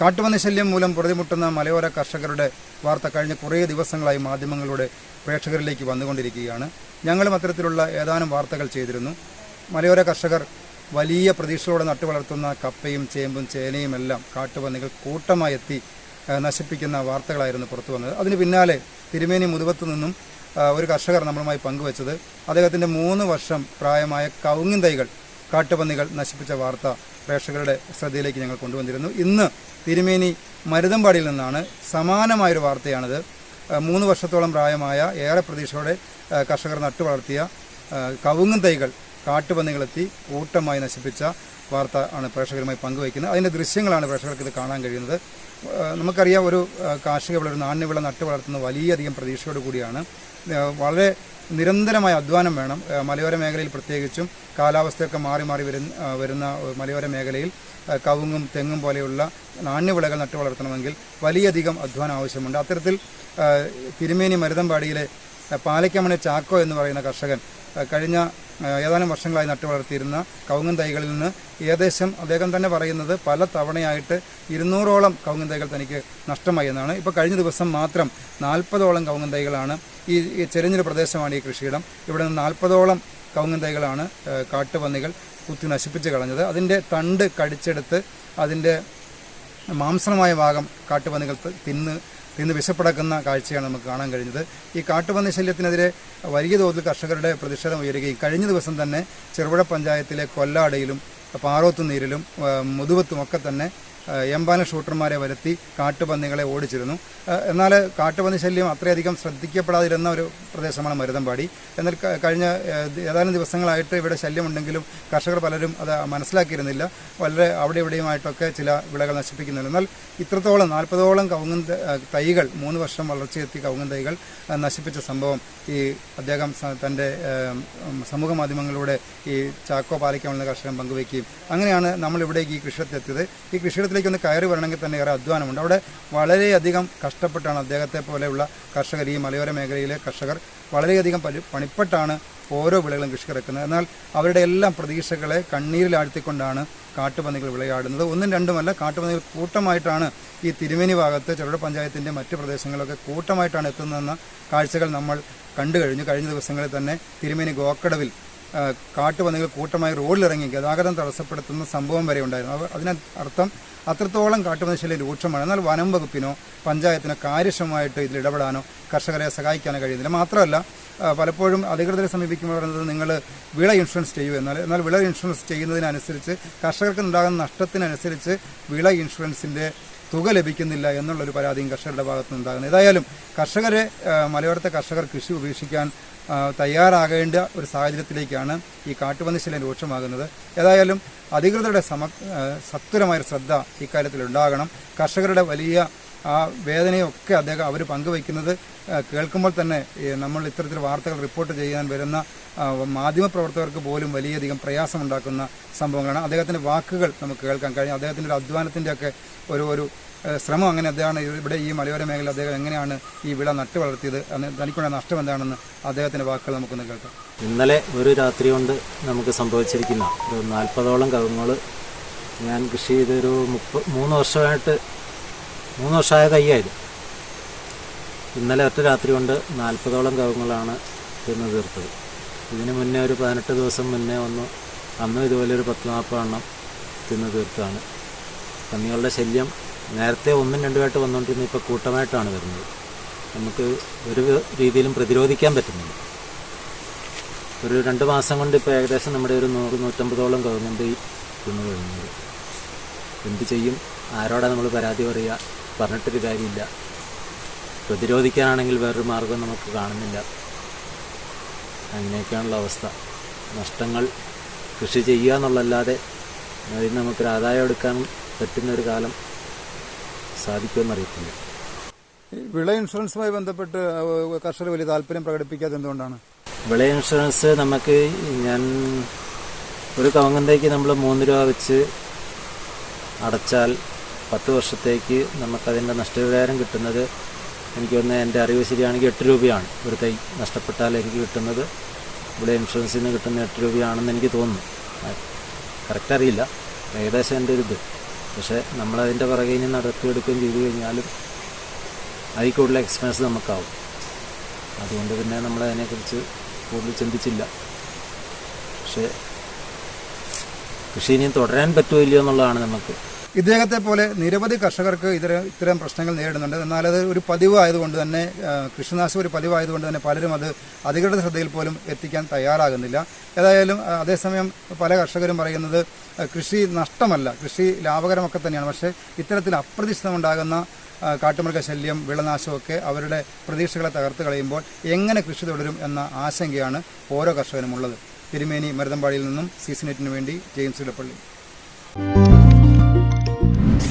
കാട്ടുപന്നി ശല്യം മൂലം പ്രതിമുട്ടുന്ന മലയോര കർഷകരുടെ വാർത്ത കഴിഞ്ഞ കുറേ ദിവസങ്ങളായി മാധ്യമങ്ങളുടെ പ്രേക്ഷകരിലേക്ക് വന്നുകൊണ്ടിരിക്കുകയാണ്. ഞങ്ങളും അത്തരത്തിലുള്ള ഏതാനും വാർത്തകൾ ചെയ്തിരുന്നു. മലയോര കർഷകർ വലിയ പ്രതീക്ഷയോടെ നട്ടുവളർത്തുന്ന കപ്പയും ചേമ്പും ചേനയും എല്ലാം കാട്ടുപന്നികൾ കൂട്ടമായി എത്തി നശിപ്പിക്കുന്ന വാർത്തകളായിരുന്നു പുറത്തു വന്നത്. അതിന് പിന്നാലെ തിരുമേനി മുതുവത്ത് നിന്നും ഒരു കർഷകർ നമ്മളുമായി പങ്കുവച്ചത് അദ്ദേഹത്തിന്റെ മൂന്ന് വർഷം പ്രായമായ കൗങ്ങിൻ തൈകൾ കാട്ടുപന്നികൾ നശിപ്പിച്ച വാർത്ത പ്രേക്ഷകരുടെ ശ്രദ്ധയിലേക്ക് ഞങ്ങൾ കൊണ്ടുവന്നിരുന്നു. ഇന്ന് തിരുമേനി മരുതമ്പാടിയിൽ നിന്നാണ് സമാനമായൊരു വാർത്തയാണിത്. മൂന്ന് വർഷത്തോളം പ്രായമായ ഏറെ പ്രതീക്ഷയോടെ കർഷകർ നട്ടുവളർത്തിയ വളർത്തിയ കവുങ്ങും തൈകൾ കാട്ടുപന്നികളെത്തി കൂട്ടമായി നശിപ്പിച്ച വാർത്ത ആണ് പ്രേക്ഷകരുമായി പങ്കുവയ്ക്കുന്നത്. അതിന്റെ ദൃശ്യങ്ങളാണ് പ്രേക്ഷകർക്ക് ഇത് കാണാൻ കഴിയുന്നത്. നമുക്കറിയാം ഒരു കാർഷിക വിള ഒരു നാണ്യവിള നട്ടു വളർത്തുന്ന വലിയധികം പ്രതീക്ഷയോട് കൂടിയാണ്. വളരെ നിരന്തരമായ അധ്വാനം വേണം. മലയോര മേഖലയിൽ പ്രത്യേകിച്ചും കാലാവസ്ഥയൊക്കെ മാറി മാറി വരുന്ന വരുന്ന മലയോര മേഖലയിൽ കവുങ്ങും തെങ്ങും പോലെയുള്ള നാണ്യവിളകൾ നട്ടു വളർത്തണമെങ്കിൽ വലിയധികം അധ്വാനം ആവശ്യമുണ്ട്. അത്തരത്തിൽ തിരുമേനി മരുതമ്പാടിയിലെ പാലയ്ക്കമണി ചാക്കോ എന്ന് പറയുന്ന കർഷകൻ കഴിഞ്ഞ ഏതാനും വർഷങ്ങളായി നട്ടു വളർത്തിയിരുന്ന കവുങ്ങൻ തൈകളിൽ നിന്ന് ഏകദേശം അദ്ദേഹം തന്നെ പറയുന്നത് പല തവണയായിട്ട് ഇരുന്നൂറോളം കവുങ്ങൻ തൈകൾ തനിക്ക് നഷ്ടമായി എന്നാണ്. ഇപ്പോൾ കഴിഞ്ഞ ദിവസം മാത്രം നാൽപ്പതോളം കവുങ്ങൻ തൈകളാണ് ഈ ചെറിഞ്ഞൊരു പ്രദേശമാണ് ഈ കൃഷിയിടം. ഇവിടെ നിന്ന് നാൽപ്പതോളം കവുങ്ങൻ തൈകളാണ് കാട്ടുപന്നികൾ കുത്തി നശിപ്പിച്ച് കളഞ്ഞത്. അതിന്റെ തണ്ട് കടിച്ചെടുത്ത് അതിന്റെ മാംസമായ ഭാഗം കാട്ടുപന്നികൾ തിന്ന് തിന്ന് വിശപ്പടക്കുന്ന കാഴ്ചയാണ് നമുക്ക് കാണാൻ കഴിഞ്ഞത്. ഈ കാട്ടുപന്നി ശല്യത്തിനെതിരെ വലിയ തോതിൽ കർഷകരുടെ പ്രതിഷേധം ഉയരുകയും കഴിഞ്ഞ ദിവസം തന്നെ ചെറുപുഴ പഞ്ചായത്തിലെ കൊല്ലാടയിലും പാറോത്തുനീരിലും നീരിലും മുതുവത്തും ഒക്കെ തന്നെ എംബാന ഷൂട്ടർമാരെ വരുത്തി കാട്ടുപന്നികളെ ഓടിച്ചിരുന്നു. എന്നാൽ കാട്ടുപന്നി ശല്യം അത്രയധികം ശ്രദ്ധിക്കപ്പെടാതിരുന്ന ഒരു പ്രദേശമാണ് മരുതമ്പാടി. എന്നാൽ കഴിഞ്ഞ ഏതാനും ദിവസങ്ങളായിട്ട് ഇവിടെ ശല്യമുണ്ടെങ്കിലും കർഷകർ പലരും അത് മനസ്സിലാക്കിയിരുന്നില്ല. വളരെ അവിടെ ഇവിടെയുമായിട്ടൊക്കെ ചില വിളകൾ നശിപ്പിക്കുന്നുണ്ട്. എന്നാൽ ഇത്രത്തോളം നാൽപ്പതോളം കവുങ്ങൻ തൈകൾ മൂന്ന് വർഷം വളർച്ചയെത്തി കവുങ്ങൻ തൈകൾ നശിപ്പിച്ച സംഭവം ഈ അദ്ദേഹം തന്റെ സമൂഹ മാധ്യമങ്ങളിലൂടെ ഈ ചാക്കോ പാലിക്കാമെന്ന കർഷകൻ പങ്കുവയ്ക്കുകയും അങ്ങനെയാണ് നമ്മളിവിടേക്ക് ഈ കൃഷിയിടത്തെത്തിയത്. ഈ കൃഷിയിടത്തിലേക്ക് ഒന്ന് കയറി വരണമെങ്കിൽ തന്നെ ഏറെ അധ്വാനമുണ്ട്. അവിടെ വളരെയധികം കഷ്ടപ്പെട്ടാണ് അദ്ദേഹത്തെ പോലെയുള്ള കർഷകർ ഈ മലയോര മേഖലയിലെ കർഷകർ വളരെയധികം പണിപ്പെട്ടാണ് ഓരോ വിളകളും കൃഷി ഇറക്കുന്നത് എന്നാൽ അവരുടെ എല്ലാം പ്രതീക്ഷകളെ കണ്ണീരിലാഴ്ത്തിക്കൊണ്ടാണ് കാട്ടുപന്നികൾ വിളയാടുന്നത്. ഒന്നും രണ്ടുമല്ല കാട്ടുപന്നികൾ കൂട്ടമായിട്ടാണ് ഈ തിരുമേനി ഭാഗത്ത് ചെറുപുഴ പഞ്ചായത്തിന്റെ മറ്റ് പ്രദേശങ്ങളിലൊക്കെ കൂട്ടമായിട്ടാണ് എത്തുന്നതെന്ന കാഴ്ചകൾ നമ്മൾ കണ്ടു കഴിഞ്ഞു. കഴിഞ്ഞ ദിവസങ്ങളിൽ തന്നെ തിരുമേനി ഗോക്കടവിൽ കാട്ടുപന്നികൾ കൂട്ടമായി റോഡിലിറങ്ങി ഗതാഗതം തടസ്സപ്പെടുത്തുന്ന സംഭവം വരെ ഉണ്ടായിരുന്നു. അതിനർത്ഥം അത്രത്തോളം കാട്ടുപന്നി ശല്യം രൂക്ഷമാണ്. എന്നാൽ വനം വകുപ്പിനോ പഞ്ചായത്തിനോ കാര്യക്ഷമമായിട്ട് ഇതിൽ ഇടപെടാനോ കർഷകരെ സഹായിക്കാനോ കഴിയുന്നില്ല. മാത്രമല്ല പലപ്പോഴും അധികൃതരെ സമീപിക്കുമ്പോൾ പറയുന്നത് നിങ്ങൾ വിള ഇൻഷുറൻസ് ചെയ്യൂ എന്നാൽ എന്നാൽ വിള ഇൻഷുറൻസ് ചെയ്യുന്നതിനനുസരിച്ച് കർഷകർക്ക് ഉണ്ടാകുന്ന നഷ്ടത്തിനനുസരിച്ച് വിള ഇൻഷുറൻസിന്റെ തുക ലഭിക്കുന്നില്ല എന്നുള്ളൊരു പരാതിയും കർഷകരുടെ ഭാഗത്തു നിന്നുണ്ടാകുന്നു. ഏതായാലും കർഷകരെ മലയോരത്തെ കർഷകർ കൃഷി ഉപേക്ഷിക്കാൻ തയ്യാറാകേണ്ട ഒരു സാഹചര്യത്തിലേക്കാണ് ഈ കാട്ടുപന്നി ശല്യം രൂക്ഷമാകുന്നത്. ഏതായാലും അധികൃതരുടെ സമ സത്വരമായ ശ്രദ്ധ ഇക്കാര്യത്തിൽ ഉണ്ടാകണം കർഷകരുടെ വലിയ ആ വേദനയൊക്കെ അദ്ദേഹം അവർ പങ്കുവയ്ക്കുന്നത് കേൾക്കുമ്പോൾ തന്നെ നമ്മൾ ഇത്തരത്തിൽ വാർത്തകൾ റിപ്പോർട്ട് ചെയ്യാൻ വരുന്ന മാധ്യമ മാധ്യമപ്രവർത്തകർക്ക് പോലും വലിയധികം പ്രയാസമുണ്ടാക്കുന്ന സംഭവങ്ങളാണ്. അദ്ദേഹത്തിന്റെ വാക്കുകൾ നമുക്ക് കേൾക്കാൻ കഴിയും. അദ്ദേഹത്തിന്റെ ഒരു അധ്വാനത്തിന്റെ ഒക്കെ ഒരു ഒരു ശ്രമം അങ്ങനെ അദ്ദേഹമാണ് ഇവിടെ ഈ മലയോര മേഖല അദ്ദേഹം എങ്ങനെയാണ് ഈ വിള നട്ടു വളർത്തിയത് തനിക്കുള്ള നഷ്ടം എന്താണെന്ന് അദ്ദേഹത്തിന്റെ വാക്കുകൾ നമുക്കൊന്ന് കേൾക്കാം. ഇന്നലെ ഒരു രാത്രി കൊണ്ട് നമുക്ക് സംഭവിച്ചിരിക്കുന്ന ഒരു നാൽപ്പതോളം കവുങ്ങൾ ഞാൻ കൃഷി ചെയ്തൊരു മുപ്പ മൂന്ന് വർഷമായിട്ട് മൂന്ന് വർഷമായ തയ്യായിരുന്നു ഇന്നലെ ഒറ്റ രാത്രി കൊണ്ട് നാൽപ്പതോളം കവുങ്ങളാണ് തിന്ന് തീർത്തത്. ഇതിന് മുന്നേ ഒരു പതിനെട്ട് ദിവസം മുന്നേ ഒന്ന് അന്നും ഇതുപോലെ ഒരു പത്ത് നാൽപ്പത് എണ്ണം തിന്ന് തീർത്താണ്. പന്നികളുടെ ശല്യം നേരത്തെ ഒന്നും രണ്ടുമായിട്ട് വന്നുകൊണ്ടിരുന്ന ഇപ്പോൾ കൂട്ടമായിട്ടാണ് വരുന്നത്. നമുക്ക് ഒരു രീതിയിലും പ്രതിരോധിക്കാൻ പറ്റുന്നില്ല. ഒരു രണ്ട് മാസം കൊണ്ട് ഇപ്പോൾ ഏകദേശം നമ്മുടെ ഒരു നൂറ് നൂറ്റമ്പതോളം ഗവൺമെന്റ് തിന്നു കഴിഞ്ഞത് എന്ത് ചെയ്യും? ആരോടാണ് നമ്മൾ പരാതി പറയുക? പറഞ്ഞിട്ടൊരു കാര്യമില്ല. പ്രതിരോധിക്കാനാണെങ്കിൽ വേറൊരു മാർഗം നമുക്ക് കാണുന്നില്ല. അങ്ങനെയൊക്കെയാണുള്ള അവസ്ഥ. നഷ്ടങ്ങൾ കൃഷി ചെയ്യുക എന്നുള്ളല്ലാതെ അതിൽ നമുക്കൊരു ആദായം എടുക്കാൻ പറ്റുന്ന ഒരു കാലം സാധിക്കുമെന്നറിയത്തില്ല വിള ഇൻഷുറൻസുമായി ബന്ധപ്പെട്ട് കർഷകർ വലിയ താല്പര്യം പ്രകടിപ്പിക്കാതെ എന്തുകൊണ്ടാണ്? വിള ഇൻഷുറൻസ് നമുക്ക് ഞാൻ ഒരു കവങ്ങന്തേക്ക് നമ്മൾ മൂന്ന് രൂപ വെച്ച് അടച്ചാൽ പത്ത് വർഷത്തേക്ക് നമുക്കതിന്റെ നഷ്ടപരിഹാരം കിട്ടുന്നത് എനിക്ക് ഒന്ന് എന്റെ അറിവ് ശരിയാണെങ്കിൽ എട്ട് രൂപയാണ്. ഒരു തൈ നഷ്ടപ്പെട്ടാൽ എനിക്ക് കിട്ടുന്നത് ഇവിടെ ഇൻഷുറൻസിൽ നിന്ന് കിട്ടുന്ന എട്ട് രൂപയാണെന്ന് എനിക്ക് തോന്നുന്നു. കറക്റ്റ് അറിയില്ല. ഏകദേശം എന്റെ ഒരു ഇത്. പക്ഷേ നമ്മളതിന്റെ പുറകെ ഇനി നടത്തിയെടുക്കുകയും ചെയ്തു കഴിഞ്ഞാലും അതിൽ കൂടുതൽ എക്സ്പെൻസ് നമുക്കാവും. അതുകൊണ്ട് പിന്നെ നമ്മൾ അതിനെക്കുറിച്ച് കൂടുതൽ ചിന്തിച്ചില്ല. പക്ഷേ കൃഷി ഇനിയും തുടരാൻ പറ്റുമോ ഇല്ലയോ എന്നുള്ളതാണ് നമുക്ക് ഇദ്ദേഹത്തെ പോലെ നിരവധി കർഷകർക്ക് ഇത്തരം ഇത്തരം പ്രശ്നങ്ങൾ നേരിടുന്നുണ്ട്. എന്നാൽ അത് ഒരു പതിവ് ആയതുകൊണ്ട് തന്നെ കൃഷിനാശം ഒരു പതിവായതുകൊണ്ട് തന്നെ പലരും അത് അധികൃത ശ്രദ്ധയിൽ പോലും എത്തിക്കാൻ തയ്യാറാകുന്നില്ല. ഏതായാലും അതേസമയം പല കർഷകരും പറയുന്നത് കൃഷി നഷ്ടമല്ല കൃഷി ലാഭകരമൊക്കെ തന്നെയാണ്. പക്ഷേ ഇത്തരത്തിൽ അപ്രതീക്ഷിതമുണ്ടാകുന്ന കാട്ടുമൃഗശല്യം വിളനാശമൊക്കെ അവരുടെ പ്രതീക്ഷകളെ തകർത്ത് കളയുമ്പോൾ എങ്ങനെ കൃഷി തുടരും എന്ന ആശങ്കയാണ് ഓരോ കർഷകനുമുള്ളത്. തിരുമേനി മരുതമ്പാടിയിൽ നിന്നും സീസനെറ്റിനു വേണ്ടി James Edappally.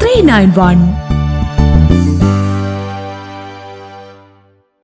three nine one